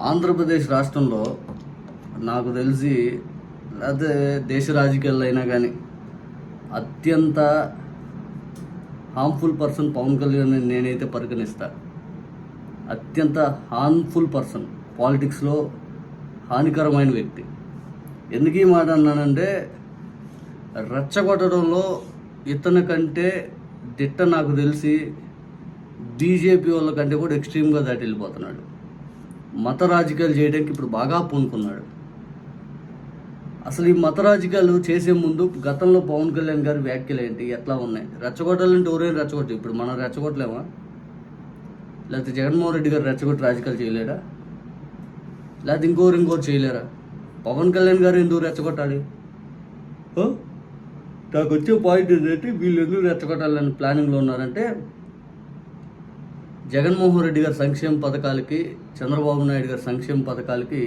ఆంధ్రప్రదేశ్ రాష్ట్రంలో నాకు తెలిసి అదే దేశ రాజకీయాల్లో అయినా కానీ అత్యంత హార్మ్ఫుల్ పర్సన్ పవన్ కళ్యాణ్ అని నేనైతే పరిగణిస్తా. అత్యంత హార్మ్ఫుల్ పర్సన్ పాలిటిక్స్లో హానికరమైన వ్యక్తి. ఎందుకు ఈ మాట అన్నానంటే రెచ్చగొట్టడంలో ఇతని కంటే దిట్ట నాకు తెలిసి బీజేపీ వాళ్ళ కంటే కూడా ఎక్స్ట్రీమ్గా దాటి వెళ్ళిపోతున్నాడు మత రాజకీయాలు చేయడానికి ఇప్పుడు బాగా పూనుకున్నాడు. అసలు ఈ మత రాజకీయాలు చేసే ముందు గతంలో పవన్ కళ్యాణ్ గారి వ్యాఖ్యలు ఏంటి? ఎట్లా ఉన్నాయి? రెచ్చగొట్టాలంటే ఊరేం రెచ్చగొట్టు ఇప్పుడు మనం రెచ్చగొట్టలేమా? లేకపోతే జగన్మోహన్ రెడ్డి గారు రెచ్చగొట్టి రాజకీయాలు చేయలేడా? లేకపోతే ఇంకోరు ఇంకోరు చేయలేరా? పవన్ కళ్యాణ్ గారు ఎందుకు రెచ్చగొట్టాలి? నాకు వచ్చే పాయింట్ ఏంటంటే వీళ్ళు ఎందుకు రెచ్చగొట్టాలని ప్లానింగ్లో ఉన్నారంటే జగన్మోహన్ రెడ్డి గారి సంక్షేమ పథకాలకి చంద్రబాబు నాయుడు గారి సంక్షేమ పథకాలకి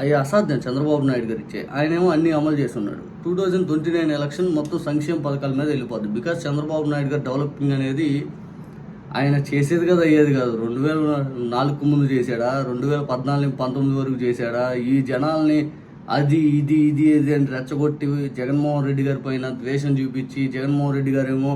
అవి అసాధ్యం చంద్రబాబు నాయుడు గారు ఇచ్చే. ఆయనేమో అన్ని అమలు చేసి ఉన్నాడు two thousand twenty nine election మొత్తం సంక్షేమ పథకాల మీద వెళ్ళిపోద్ది. బికాస్ చంద్రబాబు నాయుడు గారు డెవలపింగ్ అనేది ఆయన చేసేది కదా అయ్యేది కాదు. రెండు వేల నాలుగు ముందు చేశాడా? రెండు వేల పద్నాలుగు పంతొమ్మిది వరకు చేశాడా? ఈ జనాల్ని అది ఇది ఇది ఇది అని రెచ్చగొట్టి జగన్మోహన్ రెడ్డి గారి పైన ద్వేషం చూపించి జగన్మోహన్ రెడ్డి గారేమో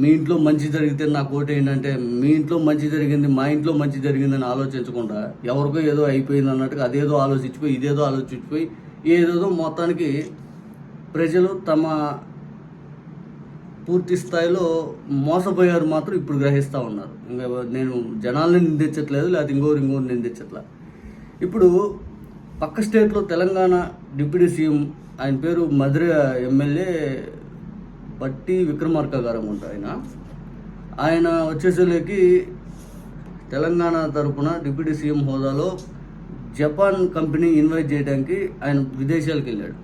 మీ ఇంట్లో మంచి జరిగితే నాకు కోట ఏంటంటే మీ ఇంట్లో మంచి జరిగింది మా ఇంట్లో మంచి జరిగిందని ఆలోచించకుండా ఎవరికో ఏదో అయిపోయింది అన్నట్టుగా అదేదో ఆలోచించిపోయి ఇదేదో ఆలోచించిపోయి ఏదేదో మొత్తానికి ప్రజలు తమ పూర్తి స్థాయిలో మోసపోయారు మాత్రం ఇప్పుడు గ్రహిస్తూ ఉన్నారు. ఇంకా నేను జనాల్ని నిందించట్లేదు లేకపోతే ఇంకోరు ఇంకోరు నిందించట్లా. ఇప్పుడు పక్క స్టేట్లో తెలంగాణ డిప్యూటీ సీఎం ఆయన పేరు మధుర ఎమ్మెల్యే బట్టి విక్రమార్క గారు అనుకుంటా ఆయన. ఆయన వచ్చేసరికి తెలంగాణ తరఫున డిప్యూటీ సీఎం హోదాలో జపాన్ కంపెనీ ఇన్వైట్ చేయడానికి ఆయన విదేశాలకు వెళ్ళాడు.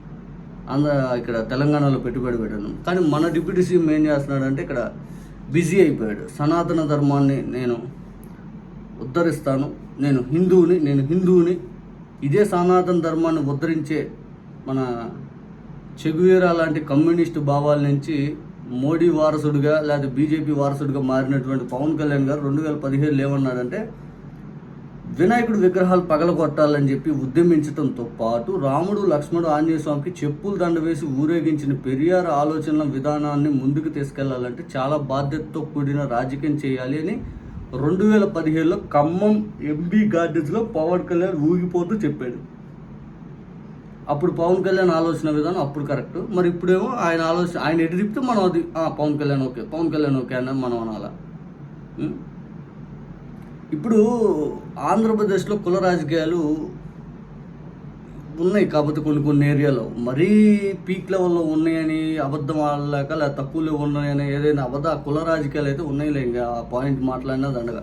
అంద ఇక్కడ తెలంగాణలో పెట్టుబడి పెట్టాను. కానీ మన డిప్యూటీ సీఎం ఏం చేస్తున్నాడంటే ఇక్కడ బిజీ అయిపోయాడు. సనాతన ధర్మాన్ని నేను ఉద్ధరిస్తాను. నేను హిందువుని నేను హిందువుని ఇదే సనాతన ధర్మాన్ని ఉద్ధరించే మన చెగువీరా లాంటి కమ్యూనిస్టు భావాల నుంచి మోడీ వారసుడిగా లేదా బీజేపీ వారసుడిగా మారినటువంటి పవన్ కళ్యాణ్ గారు రెండు వేల పదిహేడులో ఏమన్నాడంటే వినాయకుడు విగ్రహాలు పగలగొట్టాలని చెప్పి ఉద్యమించడంతో పాటు రాముడు లక్ష్మణుడు ఆంజనేయ స్వామికి చెప్పులు దండ వేసి ఊరేగించిన పెరియార్ ఆలోచనల విధానాన్ని ముందుకు తీసుకెళ్ళాలంటే చాలా బాధ్యతతో కూడిన రాజకీయం చేయాలి అని రెండు వేల పదిహేడులో ఖమ్మం ఎంబీ గార్డెన్స్లో పవన్ కళ్యాణ్ ఊగిపోతూ చెప్పాడు. అప్పుడు పవన్ కళ్యాణ్ ఆలోచన విధానం అప్పుడు కరెక్ట్. మరి ఇప్పుడేమో ఆయన ఆలోచన ఆయన ఎటు తిప్పితే మనం అది పవన్ కళ్యాణ్ ఓకే పవన్ కళ్యాణ్ ఓకే అన్న మనం అనాలా? ఇప్పుడు ఆంధ్రప్రదేశ్లో కుల రాజకీయాలు ఉన్నాయి కాకపోతే కొన్ని కొన్ని ఏరియాలో. మరీ పీక్ లెవెల్లో ఉన్నాయని అబద్ధం ఆడలేక లేదా తక్కువలో ఉన్నాయని ఏదైనా అబద్ధ కుల రాజకీయాలు అయితే ఉన్నాయిలే ఇంకా ఆ పాయింట్ మాట్లాడినా దండగా.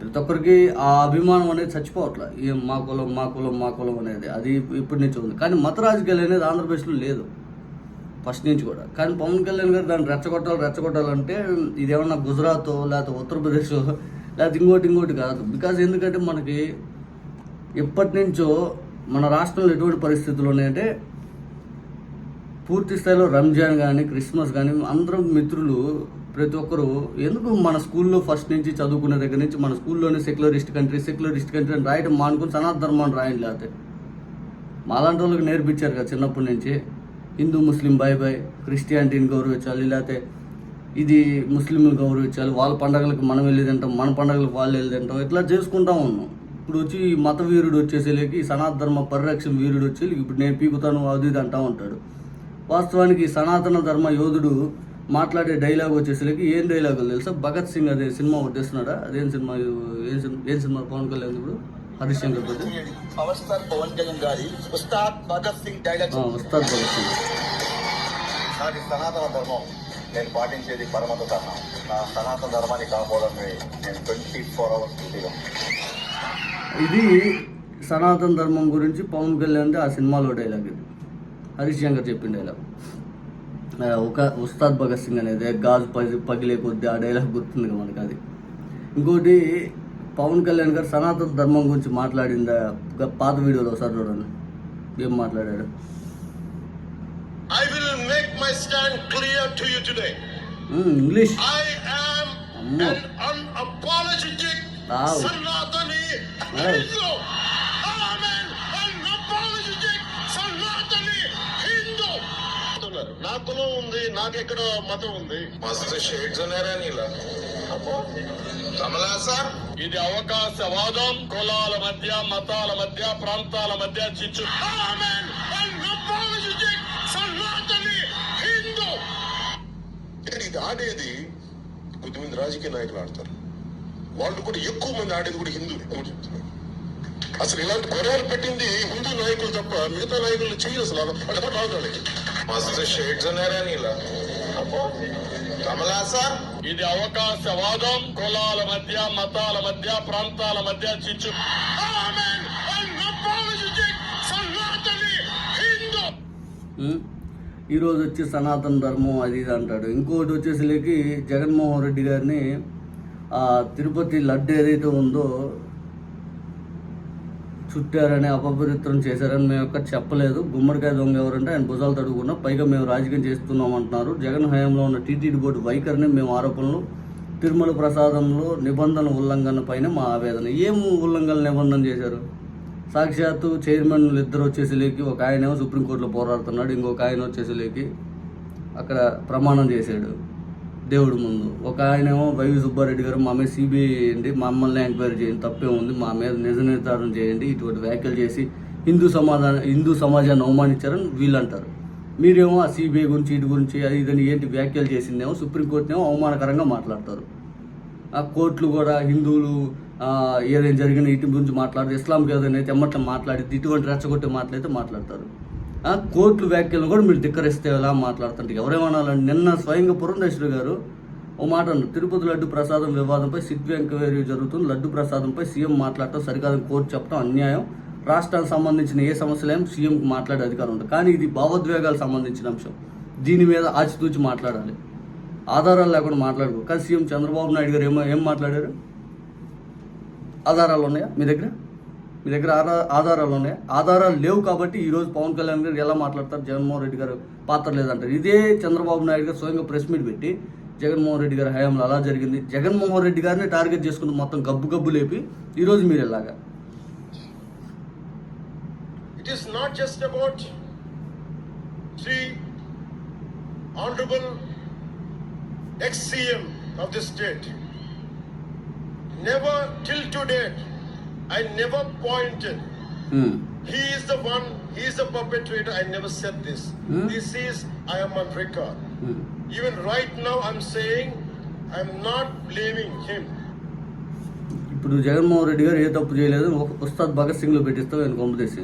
ప్రతి ఒక్కరికి ఆ అభిమానం అనేది చచ్చిపోవట్లే. మా కులం మా కులం మా కులం అనేది. అది ఇప్పటి నుంచి ఉంది. కానీ మత రాజకీయాలు అనేది ఆంధ్రప్రదేశ్లో లేదు. ఫస్ట్ నుంచి కూడా. కానీ పవన్ కళ్యాణ్ గారు దాన్ని రెచ్చగొట్టాలి రెచ్చగొట్టాలంటే ఇదేమన్నా గుజరాత్ లేకపోతే ఉత్తరప్రదేశ్ లేకపోతే ఇంకోటి ఇంకోటి కాదు. బికాజ్ ఎందుకంటే మనకి ఎప్పటి నుంచో మన రాష్ట్రంలో ఎటువంటి పరిస్థితులు ఉన్నాయంటే పూర్తి స్థాయిలో రంజాన్ కానీ క్రిస్మస్ కానీ అందరం మిత్రులు ప్రతి ఒక్కరు ఎందుకు మన స్కూల్లో ఫస్ట్ నుంచి చదువుకునే దగ్గర నుంచి మన స్కూల్లోనే సెక్యులరిస్ట్ కంట్రీ సెక్యులరిస్ట్ కంట్రీ అని రాయడం మానుకుని సనాతన ధర్మాన్ని రాయండి లేకపోతే? మాలాంటి వాళ్ళకి నేర్పించారు కదా చిన్నప్పటి నుంచి. హిందూ ముస్లిం బై బై క్రిస్టియానిటీని గౌరవించాలి లేకపోతే ఇది ముస్లింలు గౌరవించాలి వాళ్ళ పండగలకు మనం వెళ్ళి తింటాం మన పండగలకు వాళ్ళు వెళ్ళి తింటాం ఇట్లా చేసుకుంటా ఉన్నాం. ఇప్పుడు వచ్చి ఈ మత వీరుడు వచ్చేసేలేకి ఈ సనాతన ధర్మ పరిరక్షణ వీరుడు వచ్చి ఇప్పుడు నేను పీకుతాను అది ఇది అంటా ఉంటాడు. వాస్తవానికి సనాతన ధర్మ యోధుడు మాట్లాడే డైలాగ్ వచ్చేసరికి ఏం డైలాగులు తెలుసా? భగత్ సింగ్ అదే సినిమా వడ్డిస్తున్నాడా అదేం సినిమా? ఏం సినిమా ఏం సినిమా? పవన్ కళ్యాణ్ ఇప్పుడు? హరీష్ శంకర్ తోటి పవర్ స్టార్ పవన్ కళ్యాణ్ గారి ఉస్తాద్ భగత్ సింగ్ డైలాగ్ వస్తాడు భగత్ సింగ్. నాది సనాతన ధర్మం. నేను పాటించేది పరమత ధర్మం. నా సనాతన ధర్మాన్ని కాపాడాలని నేను ట్వంటీ ఫోర్ అవర్స్ ఇది సనాతన ధర్మం గురించి పవన్ కళ్యాణ్ ఆ సినిమాలో డైలాగ్ ఇది. హరీష్ శంకర్ చెప్పిన డైలాగ్. ఒక ఉస్తాద్ భగత్ సింగ్ అనేది గాజు పగి పగిలే కొద్దీ ఆ డైలాగ్ గుర్తుంది కదా మనకి అది ఇంకోటి పవన్ కళ్యాణ్ గారు సనాతన ధర్మం గురించి మాట్లాడింది పాత వీడియోలో ఒకసారి చూడండి ఏం మాట్లాడాడు make my stand clear to you today. Um, English Amma. an unapologetic Wow. Sanatani నా కులం ఉంది నాకు ఎక్కడ మతం ఉంది. మస్తు షేడ్స్ ఉన్నారా నీలా? సార్? ఇది అవకాశవాదం. కులాల మధ్య మతాల మధ్య ప్రాంతాల మధ్య చిచ్చు. ఇది ఆడేది? కొద్దిమంది రాజకీయ నాయకులు ఆడతారు. వాళ్ళు కూడా ఎక్కువ మంది ఆడేది కూడా హిందువులు ఎక్కువ చెప్తున్నారు అసలు ఇలాంటి గొడవలు పెట్టింది హిందూ నాయకులు తప్ప మిగతా నాయకులు చేయరు అసలు. వాళ్ళు ఎవరు రాదు మస్తు షేడ్స్ ఉన్నారా నీలా? కమలా సార్? ఇది అవకాశవాదం కులాల మధ్య మతాల మధ్య ప్రాంతాల మధ్య చిచ్చు. ఈరోజు వచ్చి సనాతన ధర్మం అది ఇది అంటాడు. ఇంకోటి వచ్చేసరికి జగన్మోహన్ రెడ్డి గారిని ఆ తిరుపతి లడ్డు ఏదైతే ఉందో చుట్టారని అపవిత్రం చేశారని మేము ఎక్కడ చెప్పలేదు. గుమ్మడికాయ దొంగ ఎవరంటే ఆయన భుజాలు తడుగుకున్నాం పైగా మేము రాజకీయం చేస్తున్నాం అంటున్నారు. జగన్ హయాంలో ఉన్న టీటీడీ బోర్డు వైఖరిని మేము ఆరోపణలు తిరుమల ప్రసాదంలో నిబంధన ఉల్లంఘన పైన మా ఆవేదన. ఏం ఉల్లంఘన నిబంధన చేశారు? సాక్షాత్తు చైర్మన్లు ఇద్దరు వచ్చేసిలేకి ఒక ఆయన సుప్రీంకోర్టులో పోరాడుతున్నాడు ఇంకొక ఆయన వచ్చేసిలేకి అక్కడ ప్రమాణం చేశాడు. దేవుడి ముందు. ఒక ఆయనేమో వైవి సుబ్బారెడ్డి గారు మా మీద సిబిఐ చేయండి మమ్మల్ని ఎంక్వైరీ చేయండి తప్పే ఉంది మా మీద నిజ నిర్ధారణ చేయండి ఇటువంటి వ్యాఖ్యలు చేసి హిందూ సమాధాన హిందూ సమాజాన్ని అవమానించారని వీళ్ళు అంటారు మీరేమో ఆ సిబిఐ గురించి ఇటు గురించి అది ఇదని ఏంటి వ్యాఖ్యలు చేసిందేమో సుప్రీంకోర్టునేమో అవమానకరంగా మాట్లాడతారు. ఆ కోర్టులు కూడా హిందువులు ఏదైనా జరిగిన ఇటు గురించి మాట్లాడదు ఇస్లాం ఏదైనా అయితే ఎమ్మట్లా మాట్లాడితే ఇటువంటి రెచ్చగొట్టే మాటలైతే మాట్లాడతారు. కోర్టులు వ్యాఖ్యలను కూడా మీరు ధిక్కరిస్తే ఎలా మాట్లాడుతుంటే ఎవరేమనాలండి? నిన్న స్వయంగా పురంధేశ్వరి గారు ఓ మాట తిరుపతి లడ్డు ప్రసాదం వివాదంపై సిట్ ఎంక్వైరీ జరుగుతుంది. లడ్డు ప్రసాదంపై సీఎం మాట్లాడటం సరికాదని కోర్టు చెప్పడం అన్యాయం. రాష్ట్రానికి సంబంధించిన ఏ సమస్యలేం సీఎం మాట్లాడే అధికారం ఉంది. కానీ ఇది భావోద్వేగాలకు సంబంధించిన అంశం. దీని మీద ఆచితూచి మాట్లాడాలి. ఆధారాలు లేకుండా మాట్లాడుకో. కానీ సీఎం చంద్రబాబు నాయుడు గారు ఏమో ఏం మాట్లాడారు? ఆధారాలు ఉన్నాయా మీ దగ్గర? మీ దగ్గర ఆధారాలు ఉన్నాయి ఆధారాలు లేవు కాబట్టి ఈరోజు పవన్ కళ్యాణ్ గారు ఎలా మాట్లాడతారు? జగన్మోహన్ రెడ్డి గారు పాత్ర లేదంటారు. ఇదే చంద్రబాబు నాయుడు గారు స్వయంగా ప్రెస్ మీట్ పెట్టి జగన్మోహన్ రెడ్డి గారి హయాంలో అలా జరిగింది. జగన్మోహన్ రెడ్డి గారిని టార్గెట్ చేసుకుని మొత్తం గబ్బు గబ్బు లేపి ఈరోజు మీరు ఎలాగా? Is not just about about honourable ex CM of the state never till to date I never pointed. Um, He is the one, he is the perpetrator. I never said this. Hmm? This is, I am on record. Um. Even right now, I'm saying, I'm not blaming him. ఇప్పుడు జగన్మోహన్ రెడ్డి గారు ఏ తప్పు చేయలేదు ఒక ఉస్తాద్ భగత్ సింగ్లో పెట్టిస్తాం ఆయన కొంపతీసి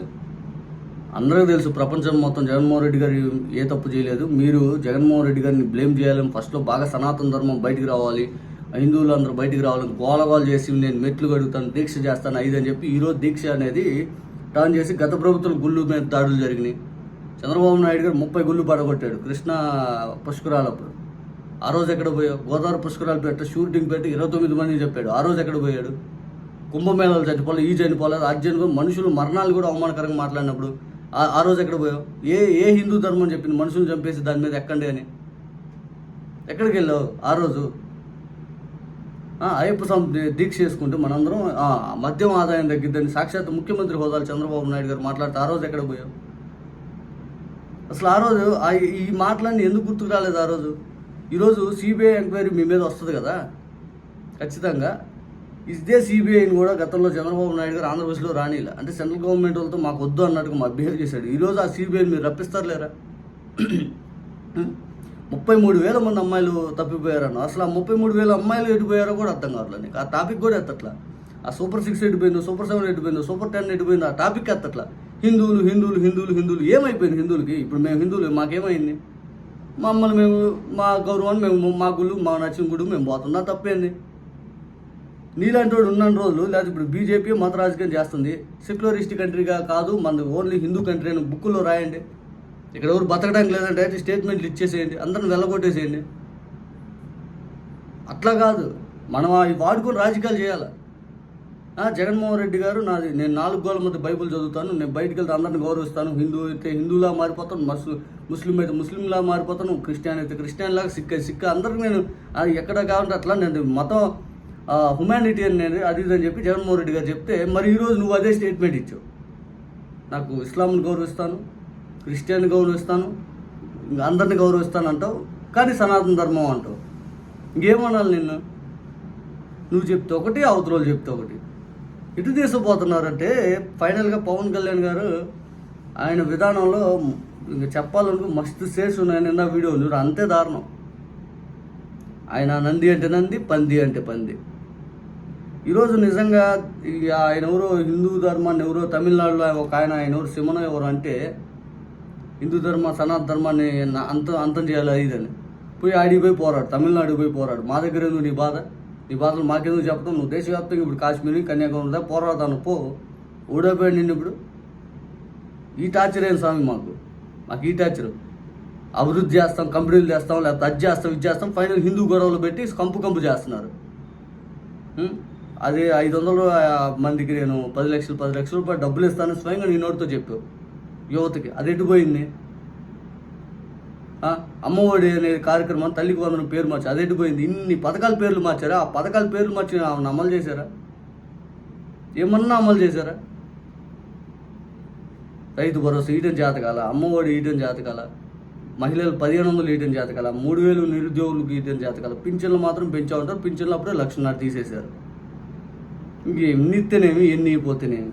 అందరికీ తెలుసు ప్రపంచం మొత్తం జగన్మోహన్ రెడ్డి గారు ఏ తప్పు చేయలేదు మీరు జగన్మోహన్ రెడ్డి గారిని బ్లేమ్ చేయాలని ఫస్ట్లో బాగా సనాతన ధర్మం బయటికి రావాలి హిందువులు అందరూ బయటికి రావాలని గోలగోలు చేసి నేను మెట్లు కడుగుతాను దీక్ష చేస్తాను ఐదు అని చెప్పి ఈరోజు దీక్ష అనేది టర్న్ చేసి గత ప్రభుత్వం గుళ్ళు మీద దాడులు జరిగినాయి. చంద్రబాబు నాయుడు గారు ముప్పై గుళ్ళు పడగొట్టాడు కృష్ణా పుష్కరాలప్పుడు. ఆ రోజు ఎక్కడ పోయావు? గోదావరి పుష్కరాలు పెట్ట షూటింగ్ పెట్టి ఇరవై తొమ్మిది మంది చెప్పాడు. ఆ రోజు ఎక్కడ పోయాడు? కుంభమేళాలు చనిపోలేదు ఈ చనిపోలేదు అది చనిపోలేదు మనుషులు మరణాలు కూడా అవమానకరంగా మాట్లాడినప్పుడు ఆ- రోజు ఎక్కడ పోయావు? ఏ ఏ హిందూ ధర్మం చెప్పింది? మనుషులు చంపేసి దాని మీద ఎక్కండి అని. ఎక్కడికి వెళ్ళావు ఆ రోజు? అయ్యప్ప స్వామి దీక్ష చేసుకుంటే మనందరం మద్యం ఆదాయం తగ్గిద్దని సాక్షాత్ ముఖ్యమంత్రి హోదాలు చంద్రబాబు నాయుడు గారు మాట్లాడితే ఆ రోజు ఎక్కడ పోయావు అసలు ఆ రోజు ఈ మాటలన్నీ ఎందుకు గుర్తుకు రాలేదు ఆ రోజు? ఈరోజు సిబిఐ ఎంక్వైరీ మీ మీద వస్తుంది కదా? ఖచ్చితంగా. ఇదే సిబిఐని కూడా గతంలో చంద్రబాబు నాయుడు గారు ఆంధ్రప్రదేశ్లో రానిలా. అంటే సెంట్రల్ గవర్నమెంట్ వాళ్ళతో మాకు వద్దు అన్నట్టుగా మా బిహేవ్ చేశాడు. ఈరోజు ఆ సిబిఐని మీరు రప్పిస్తారు లేరా? ముప్పై మూడు వేల మంది అమ్మాయిలు తప్పిపోయారన్న. అసలు ఆ ముప్పై మూడు వేల అమ్మాయిలు ఎటుపోయారో కూడా అర్థం కావట్లేదు నీకు. ఆ టాపిక్ కూడా ఎత్తట్లా. ఆ సూపర్ సిక్స్ ఎటుపోయిందో సూపర్ సెవెన్ ఎటుపోయిందో సూపర్ టెన్ ఎటుపోయిందో ఆ టాపిక్ ఎత్తట్లా. హిందువులు హిందువులు హిందువులు హిందువులు ఏమైపోయింది హిందువులకి? ఇప్పుడు మేము హిందువులు మాకేమైంది? మమ్మల్ని మేము మా గౌరవాన్ని మేము మా గుళ్ళు మా నచ్చిన గుడి మేము పోతున్నా తప్పేంది? నీలాంటి వాడు ఉన్న రోజులు లేదా ఇప్పుడు బీజేపీ మత రాజకీయం చేస్తుంది. సెక్యులరిస్ట్ కంట్రీగా కాదు మనది ఓన్లీ హిందూ కంట్రీ అని బుక్కులో రాయండి. ఇక్కడ ఎవరు బతకడానికి లేదంటే అయితే స్టేట్మెంట్లు ఇచ్చేసేయండి అందరిని వెళ్ళగొట్టేసేయండి. అట్లా కాదు. మనం అవి వాడుకొని రాజకీయాలు చేయాలి. జగన్మోహన్ రెడ్డి గారు నాది నేను నాలుగు గోల మధ్య బైబుల్ చదువుతాను నేను బయటికి వెళ్తే అందరిని గౌరవిస్తాను. హిందూ అయితే హిందూలా మారిపోతాను మస్ ముస్లిం అయితే ముస్లింలా మారిపోతాను క్రిస్టియన్ అయితే క్రిస్టియన్ లాగా సిక్క. అందరికి నేను అది ఎక్కడ కావాలంటే అట్లా నేను మతం హ్యుమానిటీ అనేది అది ఇది అని చెప్పి జగన్మోహన్ రెడ్డి గారు చెప్తే మరి ఈరోజు నువ్వు అదే స్టేట్మెంట్ ఇచ్చావు. నాకు ఇస్లాంని గౌరవిస్తాను క్రిస్టియన్ గౌరవిస్తాను అందరిని గౌరవిస్తాను అంటావు కానీ సనాతన ధర్మం అంటావు. ఇంకేమనాలి నిన్ను? నువ్వు చెప్తే ఒకటి అవతల చెప్తే ఒకటి. ఇటు తీసుకుపోతున్నారంటే ఫైనల్గా పవన్ కళ్యాణ్ గారు ఆయన విధానంలో ఇంకా చెప్పాలనుకో మస్తు సేస్ ఉన్నాయి నిన్న వీడియో చూడు అంతే దారుణం. ఆయన నంది అంటే నంది పంది అంటే పంది. ఈరోజు నిజంగా ఆయన ఎవరో హిందూ ధర్మాన్ని ఎవరో తమిళనాడులో ఒక ఆయన ఆయన ఎవరు సిమన ఎవరు అంటే హిందూ ధర్మ సనాతన ధర్మాన్ని అంత అంతం చేయాలి ఇదని. పోయి ఆడికి పోయి పోరాడు తమిళనాడుకి పోయి పోరాడు. మా దగ్గర ఎందుకు నీ బాధ? నీ బాధలు మాకెందుకు చెప్పడం? నువ్వు దేశవ్యాప్తంగా ఇప్పుడు కాశ్మీర్ కన్యాకుమారి పోరాడతాను పో. ఓడిపోయాడు నిన్ను ఇప్పుడు. ఈ టార్చర్ ఏం స్వామి మాకు? మాకు ఈ టార్చర్. అభివృద్ధి చేస్తాం కంపెనీలు చేస్తాం లేకపోతే అది చేస్తాం ఇది చేస్తాం ఫైనల్ హిందూ గొడవలు పెట్టి కంపు కంపు చేస్తున్నారు. అది అదే ఐదు వందలు మందికి నేను పది లక్షలు పది లక్షల రూపాయలు డబ్బులు ఇస్తాను స్వయంగా నీ నోటితో చెప్పావు. యువతకి. అది ఎటు పోయింది? అమ్మఒడి అనే కార్యక్రమం తల్లికి వందనం పేరు మార్చారు అది ఎటు పోయింది? ఇన్ని పథకాల పేర్లు మార్చారా? ఆ పథకాల పేర్లు మార్చి ఆమెను అమలు చేశారా? ఏమన్నా అమలు చేశారా? రైతు భరోసా ఇయటం జాతకాల అమ్మఒడి ఇయటం జాతకాల మహిళలు పదిహేను వందలు ఇయటం జాతకాల మూడు వేలు నిరుద్యోగులకు ఇయటం జాతకాల పింఛన్లు మాత్రం పెంచా ఉంటారు పింఛన్లు అప్పుడే లక్షన్నర తీసేశారు. ఇంకేం నిత్తేనేమి ఎన్ని అయిపోతేనేమి?